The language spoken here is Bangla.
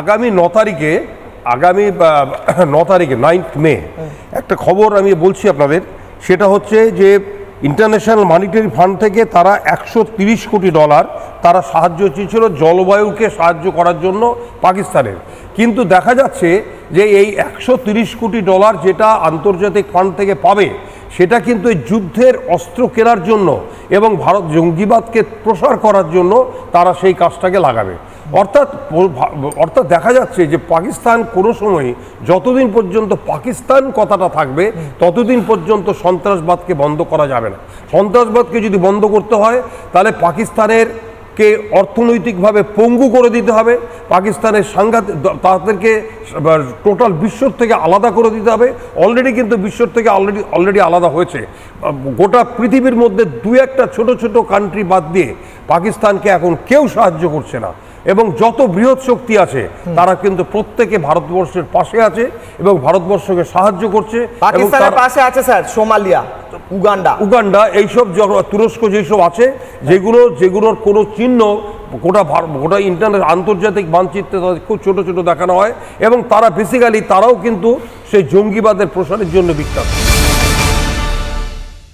আগামী ন তারিখে, আগামী ন তারিখে নাইন্থ মে একটা খবর আমি বলছি আপনাদের, সেটা হচ্ছে যে ইন্টারন্যাশনাল মানিটারি ফান্ড থেকে তারা একশো তিরিশ কোটি ডলার তারা সাহায্য চেয়েছিল জলবায়ুকে সাহায্য করার জন্য পাকিস্তানের। কিন্তু দেখা যাচ্ছে যে এই একশো তিরিশ কোটি ডলার যেটা আন্তর্জাতিক ফান্ড থেকে পাবে সেটা কিন্তু এই যুদ্ধের অস্ত্র কেনার জন্য এবং ভারত জঙ্গিবাদকে প্রসার করার জন্য তারা সেই কাজটাকে লাগাবে। অর্থাৎ অর্থাৎ দেখা যাচ্ছে যে পাকিস্তান কোনো সময় যতদিন পর্যন্ত পাকিস্তান কথাটা থাকবে, ততদিন পর্যন্ত সন্ত্রাসবাদকে বন্ধ করা যাবে না। সন্ত্রাসবাদকে যদি বন্ধ করতে হয়, তাহলে পাকিস্তানের কে অর্থনৈতিকভাবে পঙ্গু করে দিতে হবে, পাকিস্তানের সাংঘাতিক তাদেরকে টোটাল বিশ্বর থেকে আলাদা করে দিতে হবে। অলরেডি কিন্তু বিশ্বর থেকে অলরেডি অলরেডি আলাদা হয়েছে। গোটা পৃথিবীর মধ্যে দু একটা ছোট ছোট কান্ট্রি বাদ দিয়ে পাকিস্তানকে এখন কেউ সাহায্য করছে না। এবং যত বৃহৎ শক্তি আছে তারা কিন্তু প্রত্যেকে ভারতবর্ষের পাশে আছে এবং ভারতবর্ষকে সাহায্য করছে পাকিস্তানের পাশে আছে স্যার সোমালিয়া উগান্ডা। উগান্ডা এইসব তুরস্ক যেসব আছে যেগুলো যেগুলোর কোনো চিহ্ন গোটা গোটা ইন্টারনেট আন্তর্জাতিক মানচিত্রে তাদের খুব ছোট ছোট দেখানো হয় এবং তারা বেসিক্যালি তারাও কিন্তু সেই জঙ্গিবাদের প্রসারের জন্য বিখ্যাত।